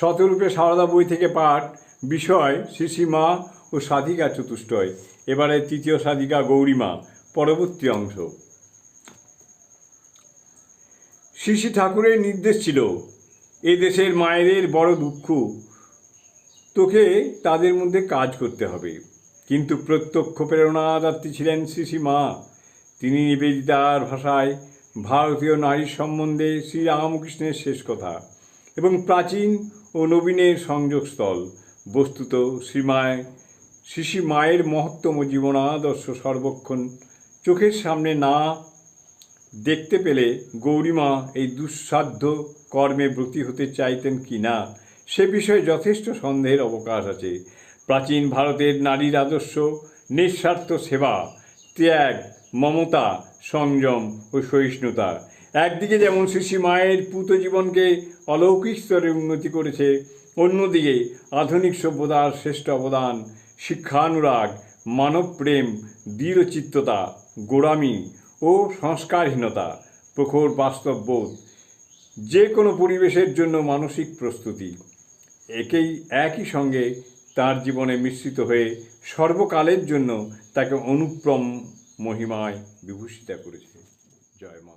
শতরূপে সারদা বই থেকে পাঠ, বিষয় শ্রীশ্রীমা ও সাধিকা চতুষ্টয়। এবারে তৃতীয় সাধিকা গৌরীমা পরবর্তী অংশ। শ্রী শ্রী ঠাকুরের নির্দেশ ছিল, এ দেশের মায়েদের বড় দুঃখ, তোকে তাদের মধ্যে কাজ করতে হবে। কিন্তু প্রত্যক্ষ প্রেরণাদাত্রী ছিলেন শ্রী শ্রী মা। তিনি নিবেদিতার ভাষায় ভারতীয় নারীর সম্বন্ধে শ্রীরামকৃষ্ণের শেষ কথা এবং প্রাচীন ও নবীনের সংযোগস্থল। বস্তুত শ্রীমায় শ্রী শ্রী মায়ের মহত্তম জীবনাদর্শ সর্বক্ষণ। চোখের সামনে না দেখতে পেলে গৌরীমা এই দুঃসাধ্য কর্মে ব্রতী হতে চাইতেন কি না, সে বিষয়ে যথেষ্ট সন্দেহের অবকাশ আছে। প্রাচীন ভারতের নারীর আদর্শ, নিঃস্বার্থ সেবা, ত্যাগ, মমতা, সংযম ও সহিষ্ণুতা একদিকে যেমন শ্রী মায়ের পুত জীবনকে অলৌকিক স্তরে উন্নতি করেছে, অন্যদিকে আধুনিক সভ্যতার শ্রেষ্ঠ অবদান, শিক্ষানুরাগ, মানবপ্রেম, দৃঢ়চিত্ততা, গোড়ামি ও সংস্কারহীনতা, প্রখর বাস্তববোধ, যে কোনো পরিবেশের জন্য মানসিক প্রস্তুতি। একেই একই সঙ্গে তার জীবনে মিশ্রিত হয়ে সর্বকালের জন্য তাকে অনুপ্রম মহিমায় বিভূষিতা করেছে। জয় মা।